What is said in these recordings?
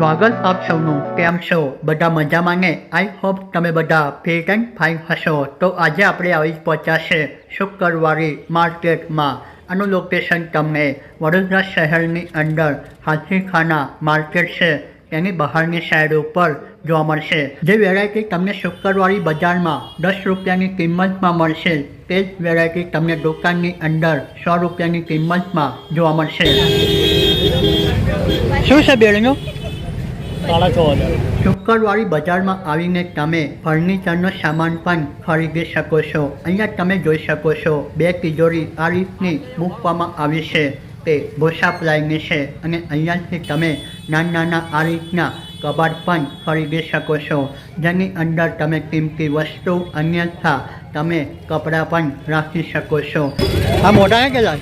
સ્વાગત આપ સૌનું. કેમ છો? બધા મજામાં ને? આઈ હોપ તમે બધા ફિટ એન્ડ ફાઇન હશો. તો આજે આપણે આવી પહોંચ્યા શુક્રવારે માર્કેટમાં. આનું લોકેશન તમને વડોદરા શહેરની અંદર હાથીખાના માર્કેટ છે. તેની બહારની સાઈડ ઉપર જોવા મળશે. જે વેરાયટી તમને શુક્રવારી બજારમાં દસ રૂપિયાની કિંમતમાં મળશે, તે જ વેરાયટી તમને દુકાનની અંદર સો રૂપિયાની કિંમતમાં જોવા મળશે. શું છે બેડનું સાડા છ હજાર શુક્રવારી બજારમાં આવીને તમે ફર્નિચરનો સામાન પણ ખરીદી શકો છો. અહીંયા તમે જોઈ શકો છો બે તિજોરી આ રીતની મૂકવામાં આવી છે. તે ભૂસા પ્લાયની છે અને અહીંયાથી તમે નાના નાના આ રીતના કબાટ પણ ખરીદી શકો છો. જેની અંદર તમે કિંમતી વસ્તુ અન્યથા તમે કપડાં પણ રાખી શકો છો. આ મોટા કેટલા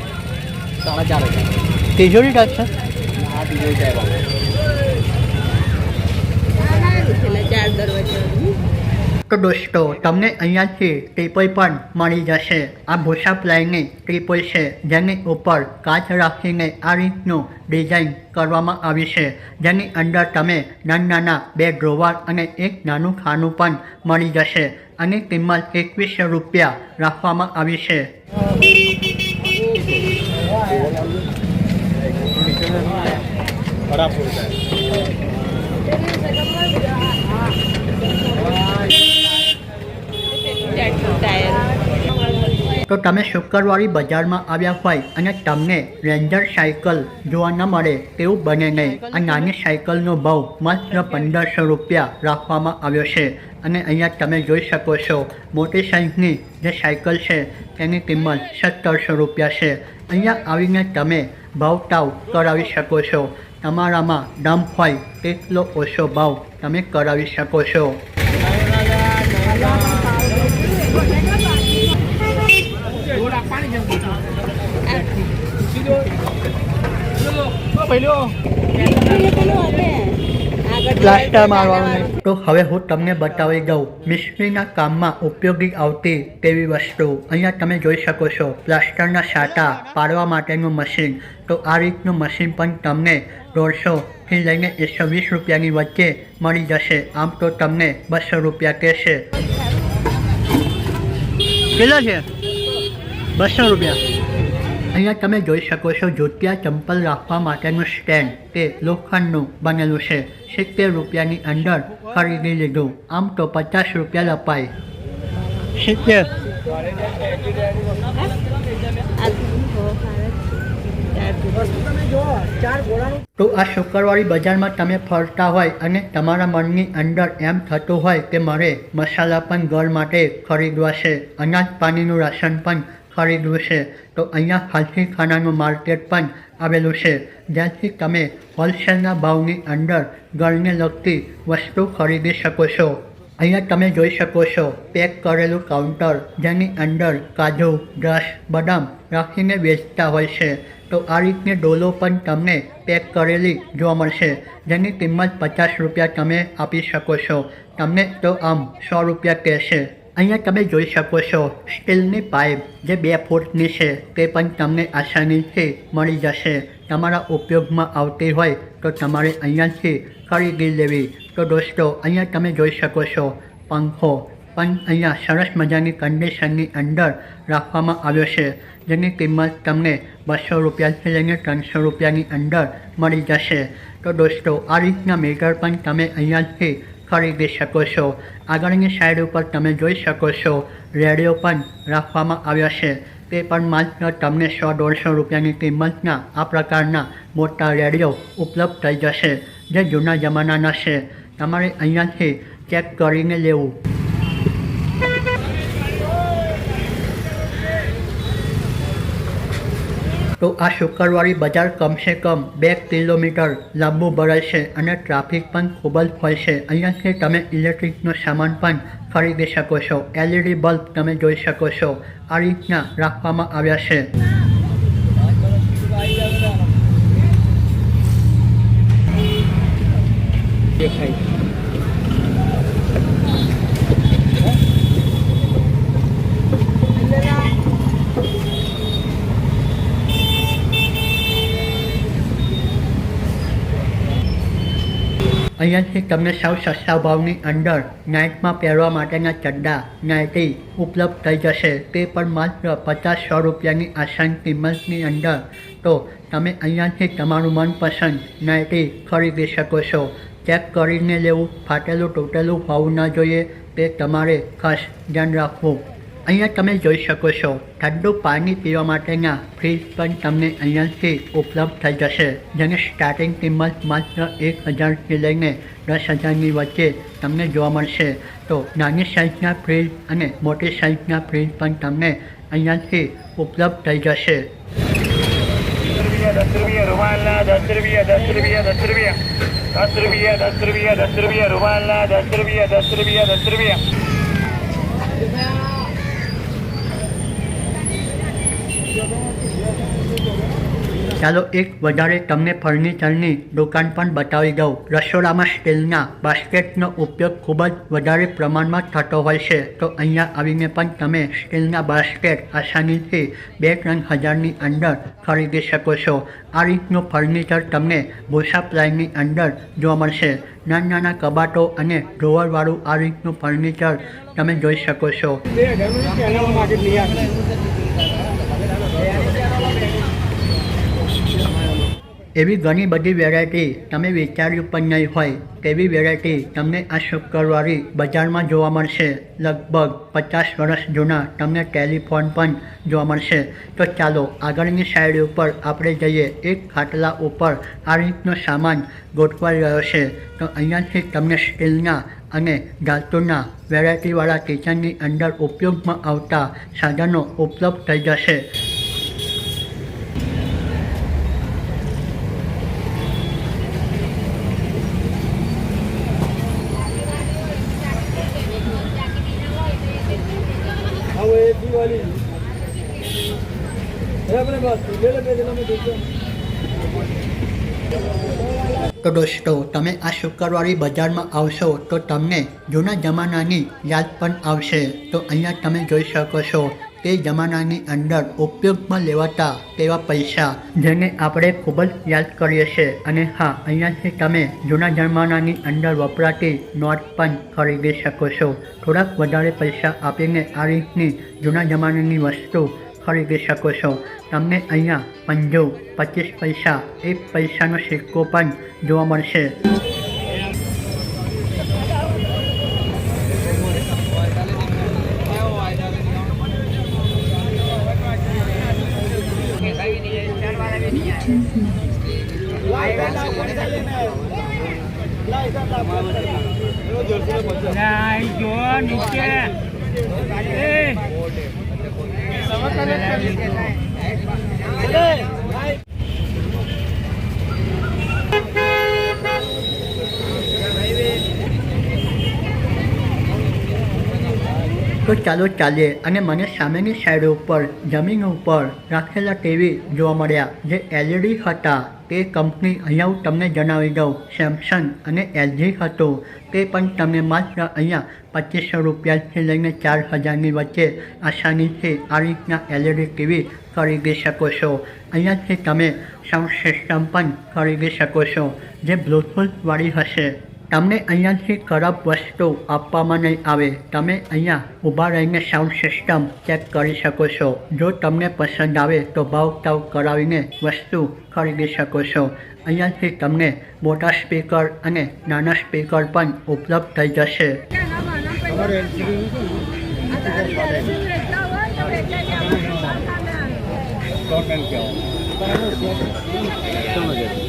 સાડા ચાર તિજોરી છે? હા તિજોરી સાહેબ ચાર દરવાજા તો દોસ્તો તમને અહીંયાથી ટ્રિપલ પણ મળી જશે. આ ભૂસા પ્લાયની ટ્રિપલ છે, જેની ઉપર કાચ રાખીને આ રીતનું ડિઝાઇન કરવામાં આવી છે. જેની અંદર તમે નાના નાના બે ડ્રોવર અને એક નાનું ખાનું પણ મળી જશે અને કિંમત એકવીસો રૂપિયા રાખવામાં આવી છે. બરાબર તો તમે શુક્રવારી બજારમાં આવ્યા હોય અને તમને રેન્જર સાયકલ જોવા ન મળે તેવું બને નહીં. આ નાની સાયકલનો ભાવ માત્ર પંદરસો રૂપિયા રાખવામાં આવ્યો છે. અને અહીંયા તમે જોઈ શકો છો, મોટી સાઇઝની જે સાયકલ છે, તેની કિંમત સત્તરસો રૂપિયા છે. અહીંયા આવીને તમે ભાવતાવ કરાવી શકો છો. તમારામાં દમ હોય તેટલો ઓછો ભાવ તમે કરાવી શકો છો. તો હવે હું તમને બતાવી દઉં. મિસ્ત્રીના કામમાં ઉપયોગી આવતી તેવી વસ્તુ. અહીંયા તમે જોઈ શકો છો પ્લાસ્ટરના સાટા પાડવા માટેનું મશીન. તો આ રીતનું મશીન પણ તમને દોઢસોથી લઈને એકસો વીસ રૂપિયાની વચ્ચે મળી જશે. આમ તો તમને બસો રૂપિયા કહેશે. કેટલા છે? બસો રૂપિયા. અહીંયા તમે જોઈ શકો છો જૂતિયા ચંપલ રાખવા માટેનું સ્ટેન્ડ. તે લોખંડનું બનેલું છે. સિત્તેર રૂપિયાની અંદર ખરીદી લીધું. આમ તો પચાસ રૂપિયા લપાય. સિત્તેર. તો આ શુક્રવારી બજારમાં તમે ફરતા હોય અને તમારા મનની અંદર એમ થતું હોય કે મારે મસાલા પણ ઘર માટે ખરીદવા છે, અનાજ પાણીનું રાશન પણ ખરીદવું છે, તો અહીંયા હાલથી ખાનાનું માર્કેટ પણ આવેલું છે, જ્યાંથી તમે હોલસેલના ભાવની અંદર ઘરને લગતી વસ્તુ ખરીદી શકો છો. અહીંયા તમે જોઈ શકો છો પેક કરેલું કાઉન્ટર જેની અંદર કાજુ દ્રાક્ષ બદામ રાખીને વેચતા હોય છે. તો આ રીતની ડોલો પણ તમને પેક કરેલી જોવા મળશે, જેની કિંમત પચાસ રૂપિયા તમે આપી શકો છો. તમને તો આમ સો રૂપિયા કહેશે. અહીંયા તમે જોઈ શકો છો સ્ટીલની પાઇપ જે બે ફૂટની છે, તે પણ તમને આસાનીથી મળી જશે. તમારા ઉપયોગમાં આવતી હોય તો તમારે અહીંયાથી ખરીદી લેવી. તો દોસ્તો, અહીંયા તમે જોઈ શકો છો પંખો. પણ અહીંયા સરસ મજાની કન્ડિશનની અંદર રાખવામાં આવ્યો છે, જેની કિંમત તમને બસો રૂપિયાથી લઈને ત્રણસો રૂપિયાની અંદર મળી જશે. તો દોસ્તો, આ રીતના મીટર પણ તમે અહીંયાથી ખરીદી શકો છો. આગળની સાઈડ ઉપર તમે જોઈ શકો છો, રેડિયો પણ રાખવામાં આવ્યા છે. તે પણ માત્ર તમને સો દોઢસો રૂપિયાની કિંમતના આ પ્રકારના મોટા રેડિયો ઉપલબ્ધ થઈ જશે, જે જૂના જમાનાના છે. તમારે અહીંયાથી ચેક કરીને લેવું. તો આ શુક્રવારી બજાર કમસે કમ બે કિલોમીટર લાંબુ ભરાય છે અને ટ્રાફિક પણ ખૂબ જ હોય છે. અહીંયાથી તમે ઇલેક્ટ્રિકનો સામાન પણ ખરીદી શકો છો. એલઈડી બલ્બ તમે જોઈ શકો છો. આ રીતના રાખવામાં આવ્યા છે. દેખાય. અહીંયાથી તમને સૌ સસ્તા ભાવની અંદર નાઇટમાં પહેરવા માટેના ચડ્ડા, નાઇટી ઉપલબ્ધ થઈ જશે. તે પણ માત્ર પચાસ સો રૂપિયાની આસાન કિંમતની અંદર. તો તમે અહીંયાથી તમારું મનપસંદ નાઇટી ખરીદી શકો છો. ચેક કરીને લેવું, ફાટેલું, તૂટેલું હોવું ન જોઈએ. તે તમારે ખાસ ધ્યાન રાખવું. અહીંયા તમે જોઈ શકો છો, ઠંડુ પાણી પીવા માટેના ફ્રીજ પણ તમને અહીંયાથી ઉપલબ્ધ થઈ જશે, જેની સ્ટાર્ટિંગ કિંમત માત્ર એક હજારથી લઈને દસ હજારની વચ્ચે તમને જોવા મળશે. તો નાની સાઇઝના ફ્રીજ અને મોટી સાઇઝના ફ્રીજ પણ તમને અહીંયાથી ઉપલબ્ધ થઈ જશે. દસ રૂપિયા રૂમાલના દસ રૂપિયા દસ રૂપિયા દસ રૂપિયા દસ રૂપિયા દસ રૂપિયા દસ રૂપિયા દસ રૂપિયા દસ રૂપિયા. ચાલો એક વધારે તમને ફર્નિચરની દુકાન પણ બતાવી દઉં. રસોડામાં સ્ટીલના બાસ્કેટનો ઉપયોગ ખૂબ જ વધારે પ્રમાણમાં થતો હોય છે. તો અહીંયા આવીને પણ તમે સ્ટીલના બાસ્કેટ આસાનીથી બે ત્રણ હજારની અંદર ખરીદી શકો છો. આ રીતનું ફર્નિચર તમને ભૂસા પ્લાયની અંદર જોવા મળશે. નાના નાના કબાટો અને ડ્રોવરવાળું આ રીતનું ફર્નિચર તમે જોઈ શકો છો. એવી ઘણી બધી વેરાયટી તમે વિચાર્યું પણ નહીં હોય તેવી વેરાયટી તમને આ શુક્રવારે બજારમાં જોવા મળશે. લગભગ પચાસ વર્ષ જૂના તમને ટેલિફોન પણ જોવા મળશે. તો ચાલો આગળની સાઈડ ઉપર આપણે જઈએ. એક ખાટલા ઉપર આ રીતનો સામાન ગોઠવાઈ રહ્યો છે. તો અહીંયાથી તમને સ્ટીલના અને ધાતુના વેરાયટીવાળા કિચનની અંદર ઉપયોગમાં આવતા સાધનો ઉપલબ્ધ થઈ જશે. તો દોસ્તો, તમે આ શુક્રવારે બજારમાં આવશો તો તમને જૂના જમાનાની યાદ પણ આવશે. તો અહીંયા તમે જોઈ શકો છો તે જમાનાની અંદર ઉપયોગમાં લેવાતા તેવા પૈસા જેને આપણે ખૂબ જ યાદ કરીએ છીએ. અને હા, અહીંયાથી તમે જૂના જમાનાની અંદર વપરાતી નોટ પણ ખરીદી શકો છો. થોડાક વધારે પૈસા આપીને આ રીતની જૂના જમાનાની વસ્તુ ખરીદી શકો છો. તમને અહીંયા પંજો, પચીસ પૈસા, એક પૈસાનો સિક્કો પણ જોવા મળશે. તો ચાલો ચાલીએ અને મને સામેની સાઈડ ઉપર, જમીન ઉપર રાખેલા ટીવી જોવા મળ્યા જે એલઈડી હતા. તે કંપની અહીંયા હું તમને જણાવી દઉં. સેમસંગ અને એલજી હતું. તે પણ તમે માત્ર અહીંયા પચીસો રૂપિયાથી લઈને ચાર હજારની વચ્ચે આસાનીથી આ રીતના એલઈડી ટીવી ખરીદી શકો છો. અહીંયાથી તમે સાઉન્ડ સિસ્ટમ પણ ખરીદી શકો છો, જે બ્લૂટૂથવાળી હશે. તમને અહીંયાથી ખરાબ વસ્તુ આપવામાં નહીં આવે. તમે અહીંયા ઊભા રહીને સાઉન્ડ સિસ્ટમ ચેક કરી શકો છો. જો તમને પસંદ આવે તો ભાવ તાવ કરાવીને વસ્તુ ખરીદી શકો છો. અહીંયાથી તમને મોટા સ્પીકર અને નાના સ્પીકર પણ ઉપલબ્ધ થઈ જશે. લાલ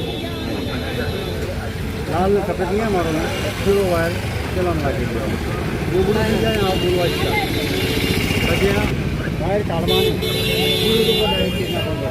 સફેદ નહીં મારો પૂરો વાયર ચલાવવાનું લાગી ગયો. ગોબડું થઈ જાય આ બોલવા જ પછી વાયર કાઢવાનું. બ્લૂટૂથ ઉપર ડાયરેક્ટ નાખવાનું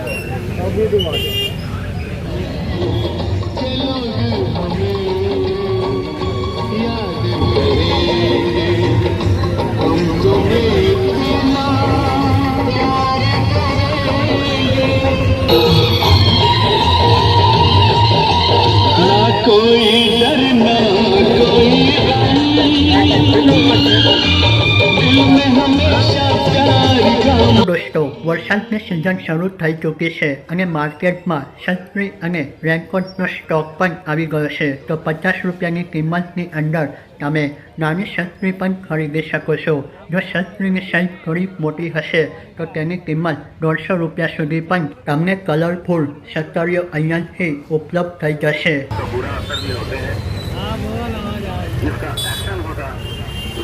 દોસ્તો વરસાદની સિઝન શરૂ થઈ ચૂકી છે અને માર્કેટમાં છત્રી અને રેનકોટનો સ્ટોક પણ આવી ગયો છે. તો પચાસ રૂપિયાની કિંમતની અંદર તમે નાની છત્રી પણ ખરીદી શકો છો. જો છત્રીની સાઇઝ થોડી મોટી હશે તો તેની કિંમત દોઢસો રૂપિયા સુધી પણ તમને કલરફુલ છતરીઓ અહીંયાથી ઉપલબ્ધ થઈ જશે.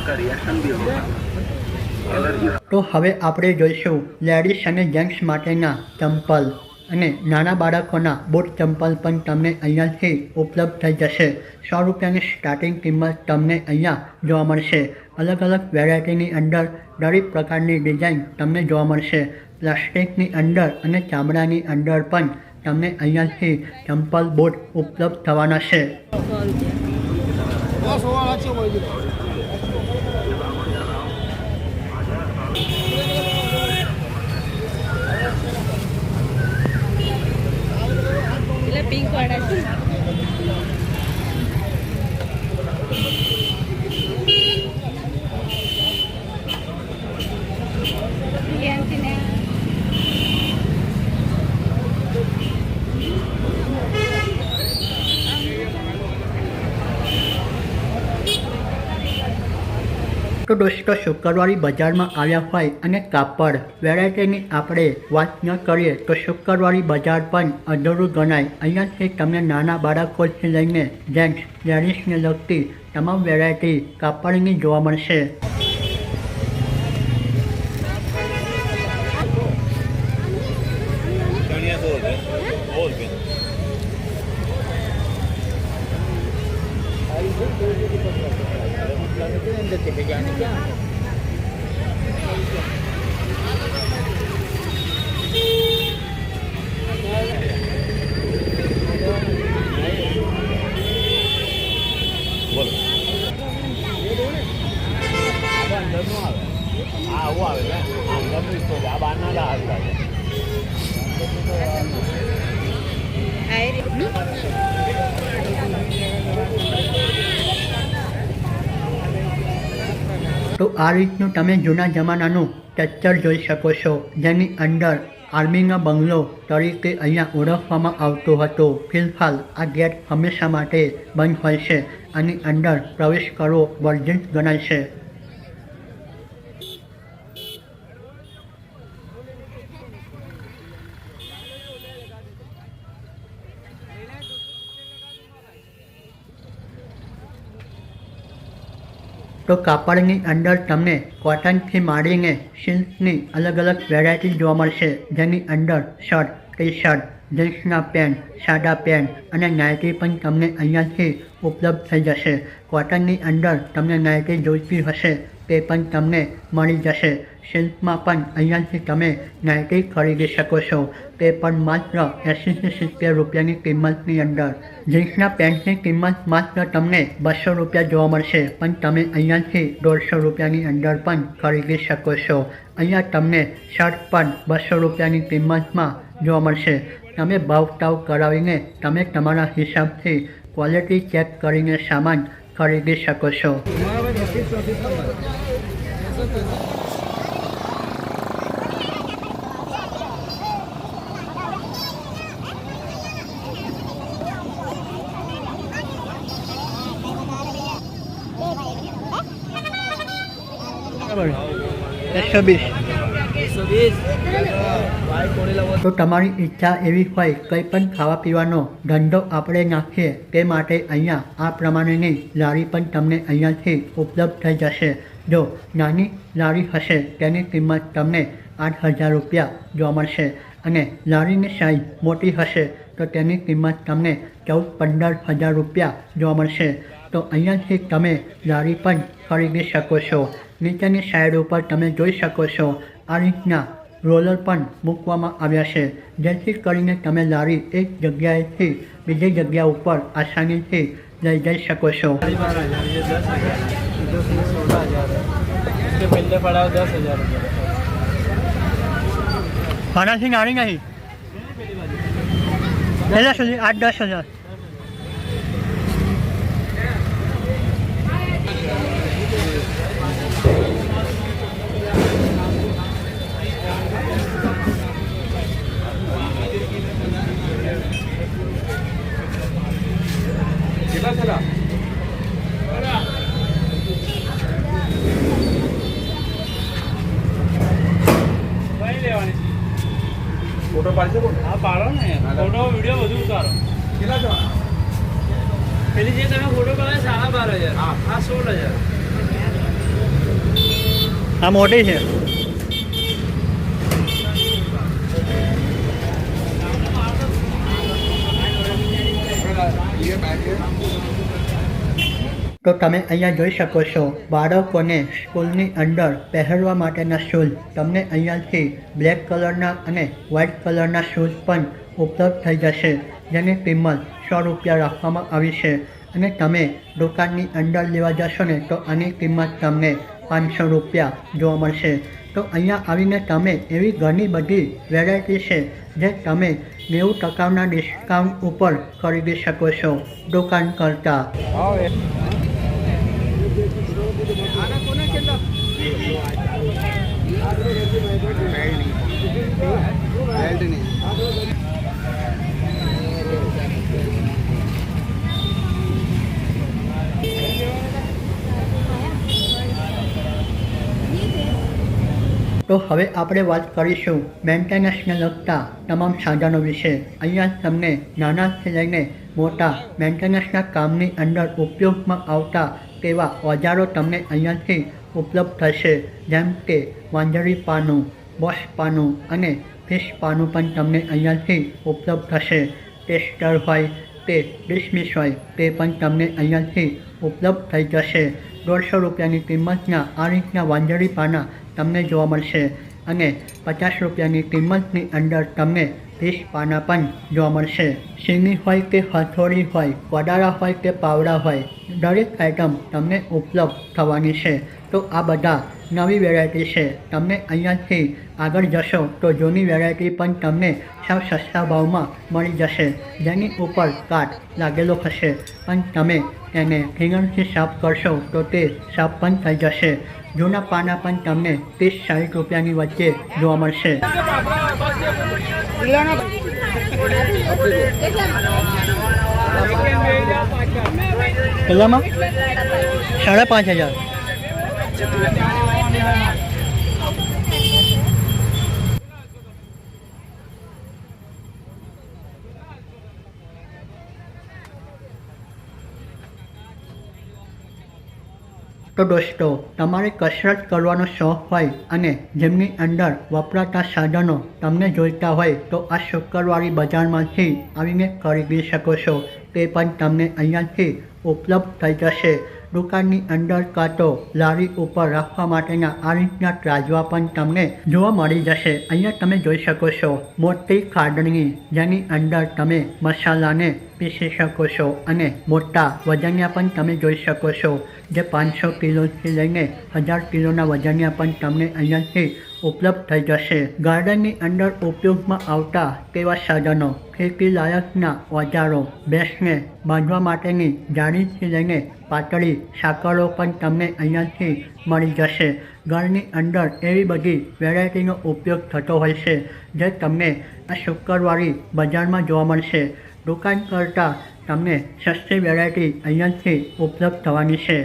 उसका रिएक्शन भी होगा एलर्जी તો હવે આપણે જોઈશું લેડીઝ અને જેન્ટ્સ માટેના ચંપલ અને નાના બાળકોના બૂટ ચંપલ પણ તમને અહીંયાથી ઉપલબ્ધ થઈ જશે સો રૂપિયાની સ્ટાર્ટિંગ કિંમત તમને અહીંયા જોવા મળશે અલગ અલગ વેરાયટીની અંદર દરેક પ્રકારની ડિઝાઇન તમને જોવા મળશે પ્લાસ્ટિકની અંદર અને ચામડાની અંદર પણ તમને અહીંયાથી ચંપલ બૂટ ઉપલબ્ધ થવાના છે સો રૂપિયા પેલા પિંક વાળા છે તો દોસ્તો શુક્રવારી બજારમાં આવ્યા હોય અને કાપડ વેરાયટીની આપણે વાત ન કરીએ તો શુક્રવારી બજાર પણ અધૂરું ગણાય. અહીંયાથી તમને નાના બાળકોથી લઈને જેન્ટ્સ, લેડીઝને લગતી તમામ વેરાયટી કાપડની જોવા મળશે. આ એ રીતનું તો આ રીતનું તમે જૂના જમાનાનું સ્ટ્રક્ચર જોઈ શકો છો, જેની અંદર આર્મીનો બંગલો તરીકે અહીંયા ઓળખવામાં આવતો હતો. ફિલહાલ આ ગેટ હંમેશા માટે બંધ હોય છે અને અંદર પ્રવેશ કરવો વર્જિત ગણાય છે. તો કાપડની અંદર તમને કોટનથી માંડીને સિલ્કની અલગ અલગ વેરાયટી જોવા મળશે. જેની અંદર શર્ટ ટી શર્ટ જીન્સના પેન્ટ સાદા પેન્ટ અને નાઇટી પણ તમને અહીંયાથી ઉપલબ્ધ થઈ જશે. કોટનની અંદર તમને નાઇટી જોઈતી હશે, તે પણ તમને મળી જશે. સિલ્કમાં પણ અહીંયાથી તમે નાઇટી ખરીદી શકો છો. તે પણ માત્ર એંસીથી સિત્તેર રૂપિયાની કિંમતની અંદર. જીન્સના પેન્ટની કિંમત માત્ર તમને બસો રૂપિયા જોવા મળશે. પણ તમે અહીંયાથી દોઢસો રૂપિયાની અંદર પણ ખરીદી શકો છો. અહીંયા તમને શર્ટ પણ બસો રૂપિયાની કિંમતમાં જોવા મળશે. તમે ભાવ તાવ કરાવીને તમે તમારા હિસાબથી ક્વોલિટી ચેક કરીને સામાન ખરીદી શકો છો. તો તમારી ઈચ્છા એવી હોય કંઈ પણ ખાવા પીવાનો ધંધો આપણે નાખીએ તે માટે અહીંયા આ પ્રમાણેની લારી પણ તમને અહીંયાથી ઉપલબ્ધ થઈ જશે. જો નાની લારી હશે તેની કિંમત તમને આઠ હજાર રૂપિયા જોવા મળશે અને લારીની સાઈઝ મોટી હશે તો તેની કિંમત તમને ચૌદ પંદર હજાર રૂપિયા જોવા મળશે. તો અહીંયાથી તમે લારી પણ ખરીદી શકો છો. નીચેની સાઈડ ઉપર તમે જોઈ શકો છો, આ રીતના રોલર પણ મૂકવામાં આવ્યા છે. જેથી કરીને તમે લારી એક જગ્યાએથી બીજી જગ્યા ઉપર આસાનીથી લઈ જઈ શકો છો. ભાડાથી નાની નહીં. એટલે સુધી? આઠ દસ હજાર. પાડશે હા ને. વીડિયો બધું ઉતારો. કેટલા જવાના પેલી જે તમે ફોટો પાડે સાડા બાર હજાર. આ સોળ હજાર. આ મોટી છે. Yeah, back here. તો તમે અહીંયા જોઈ શકો છો, બાળકોને સ્કૂલની અંદર પહેરવા માટેના શૂઝ. તમને અહીંયાથી બ્લેક કલરના અને વ્હાઇટ કલરના શૂઝ પણ ઉપલબ્ધ થઈ જશે, જેની કિંમત સો રૂપિયા રાખવામાં આવી છે. અને તમે દુકાનની અંદર લેવા જશો ને, તો આની કિંમત તમને પાંચસો રૂપિયા જોવા મળશે. તો અહીંયા આવીને તમે એવી ઘણી બધી વેરાયટી છે, જે તમે નેવું ટકાના ડિસ્કાઉન્ટ ઉપર ખરીદી શકો છો, દુકાન કરતાં. તો હવે આપણે વાત કરીશું મેન્ટેનન્સને લગતા તમામ સાધનો વિશે. અહીંયા તમને નાનાથી લઈને મોટા મેન્ટેનન્સના કામની અંદર ઉપયોગમાં આવતા તેવા ઓજારો તમને અહીંયાથી ઉપલબ્ધ થશે. જેમ કે વાંજળી પાનું, બોસ પાનું અને ફિશ પાનું પણ તમને અહીંયાથી ઉપલબ્ધ થશે. ટેસ્ટર હોય, તે ડિસમિસ હોય, તે પણ તમને અહીંયાથી ઉપલબ્ધ થઈ જશે. દોઢસો રૂપિયાની કિંમતના આ રીતના વાંજળી પાના તમને જોવા મળશે. અને પચાસ રૂપિયાની કિંમતની અંદર તમને વીસ પાના પણ જોવા મળશે. સીની હોય કે હથોડી હોય વડારા હોય કે પાવડા હોય, દરેક આઇટમ તમને ઉપલબ્ધ થવાની છે. તો આ બધા નવી વેરાયટી છે. તમને અહીંયાથી આગળ જશો તો જૂની વેરાયટી પણ તમને સાવ સસ્તા ભાવમાં મળી જશે. જેની ઉપર કાટ લાગેલો હશે. પણ તમે એને ફિંગરથી સાફ કરશો તો તે સાફ પણ થઈ જશે. જૂના પાના પણ તમને ત્રીસ સાઠ રૂપિયાની વચ્ચે જોવા મળશે. કેટલામાં? સાડા પાંચ હજાર. તો દોસ્તો, તમારે કસરત કરવાનો શોખ હોય અને જેમની અંદર વપરાતા સાધનો તમને જોઈતા હોય, તો આ શુક્રવારી બજારમાંથી આવીને ખરીદી શકો છો. તે પણ તમને અહીંયાથી ઉપલબ્ધ થઈ જશે. દુકાનની અંદર કાં તો લારી ઉપર રાખવા માટેના આ રીતના ત્રાજવા પણ તમને જોવા મળી જશે. અહીંયા તમે જોઈ શકો છો મોટી ખાડણી, જેની અંદર તમે મસાલાને પીસી શકો છો અને મોટા વજનિયા પણ તમે જોઈ શકો છો. જે પાંચસો કિલોથી લઈને હજાર કિલોના વજનિયા પણ તમને અહીંયાથી ઉપલબ્ધ થઈ જશે. ગાર્ડનની અંદર ઉપયોગમાં આવતા તેવા સાધનો ખેતી લાયકના ઓજારો, ભેંસને બાંધવા માટેની જાળીથી લઈને પાતળી સાંકળો પણ તમને અહીંયાથી મળી જશે. ઘરની અંદર એવી બધી વેરાયટીનો ઉપયોગ થતો હોય છે, જે તમને આ શુક્રવારી બજારમાં જોવા મળશે. દુકાન કરતાં તમને સસ્તી વેરાયટી અહીંયાથી ઉપલબ્ધ થવાની છે.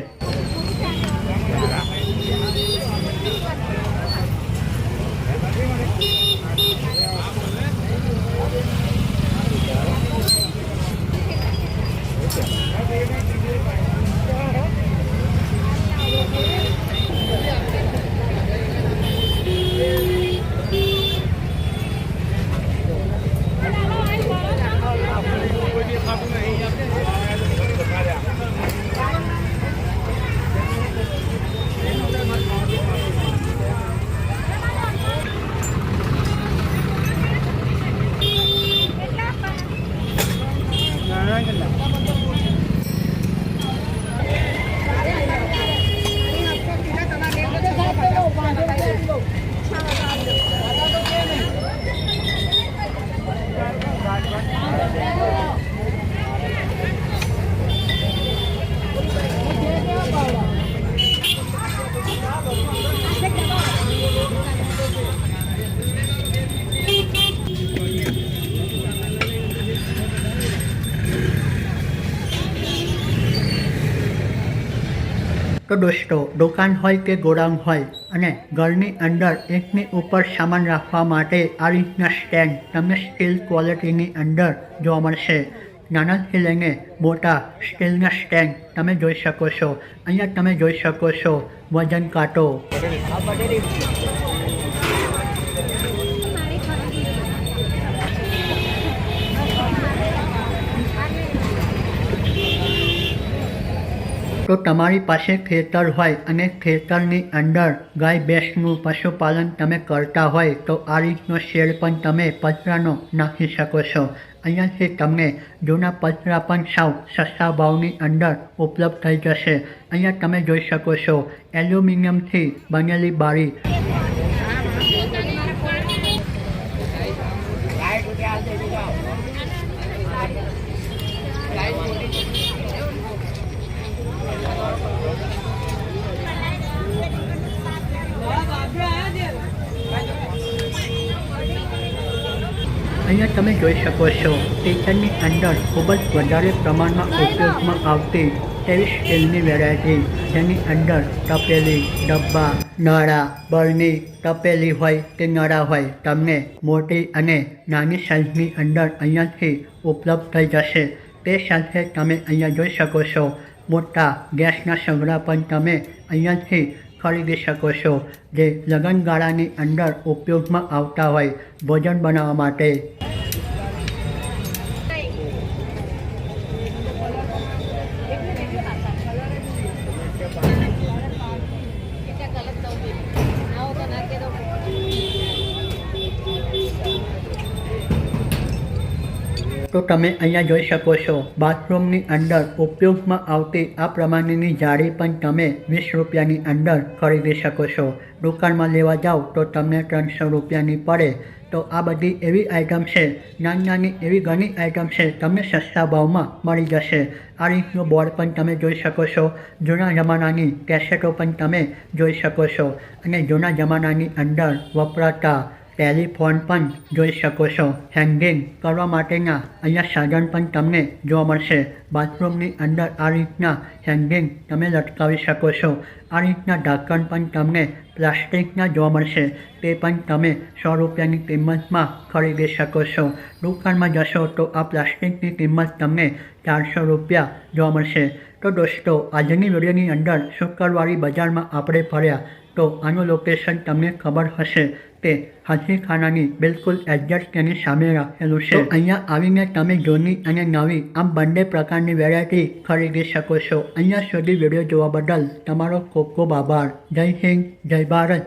દોસ્તો દુકાન હોય કે ગોડાઉન હોય, અને ઘરની અંદર એકની ઉપર સામાન રાખવા માટે આ રીતના સ્ટેન્ડ તમને સ્ટીલ ક્વોલિટીની અંદર જોવા મળશે. નાનાથી લઈને મોટા સ્ટીલના સ્ટેન્ડ તમે જોઈ શકો છો. અહીંયા તમે જોઈ શકો છો વજન કાંટો. તો તમારી પાસે ખેતર હોય અને ખેતરની અંદર ગાય ભેંસનું પશુપાલન તમે કરતા હોય તો આ રીતનો શેડ પણ તમે પતરાનો નાખી શકો છો. અહીંયાથી તમને જૂના પતરા પણ સાવ સસ્તા ભાવની અંદર ઉપલબ્ધ થઈ જશે. અહીંયા તમે જોઈ શકો છો એલ્યુમિનિયમથી બનેલી બારી. અહીંયા તમે જોઈ શકો છો. કિચનની અંદર ખૂબ જ વધારે પ્રમાણમાં ઉપયોગમાં આવતી એવી સ્ટીલની વેરાયટી. જેની અંદર તપેલી, ડબ્બા, નળા, બળની તપેલી હોય કે નળા હોય, તમને મોટી અને નાની સાઇઝની અંદર અહીંયાથી ઉપલબ્ધ થઈ જશે. તે સાથે તમે અહીંયા જોઈ શકો છો, મોટા ગેસના સંગ્રહ પણ તમે અહીંયાથી ખરીદી શકો છો, જે લગનગાળાની અંદર ઉપયોગમાં આવતા હોય ભોજન બનાવવા માટે. તો તમે અહીંયા જોઈ શકો છો. બાથરૂમની અંદર ઉપયોગમાં આવતી આ પ્રમાણેની જાળી પણ તમે વીસ રૂપિયાની અંદર ખરીદી શકો છો. દુકાનમાં લેવા જાઓ તો તમને ત્રણસો રૂપિયાની પડે. તો આ બધી એવી આઇટમ છે, નાની નાની એવી ઘણી આઇટમ છે, તમને સસ્તા ભાવમાં મળી જશે. આ રીતનું બોર્ડ પણ તમે જોઈ શકો છો. જૂના જમાનાની કેસેટો પણ તમે જોઈ શકો છો. અને જૂના જમાનાની અંદર વપરાતા ટેલિફોન પણ જોઈ શકો છો. હેંગિંગ કરવા માટેના અહીંયા સાધન પણ તમને જોવા મળશે. બાથરૂમની અંદર આ રીતના હેંગિંગ તમે લટકાવી શકો છો. આ રીતના ઢાંકણ પણ તમને પ્લાસ્ટિકના જોવા મળશે. તે પણ તમે સો રૂપિયાની કિંમતમાં ખરીદી શકો છો. દુકાનમાં જશો તો આ પ્લાસ્ટિકની કિંમત તમને ચારસો રૂપિયા જોવા મળશે. તો દોસ્તો, આજની વિડીયોની અંદર શુક્રવારી બજારમાં આપણે ફર્યા. તો આનું લોકેશન તમને ખબર હશે. તે હાથીખાનાની બિલકુલ એડજસ્ટ તેની સામે રાખેલું છે. અહીંયા આવીને તમે જૂની અને નવી આમ બંને પ્રકારની વેરાયટી ખરીદી શકો છો. અહીંયા સુધી વીડિયો જોવા બદલ તમારો ખૂબ ખૂબ આભાર. જય હિન્દ, જય ભારત.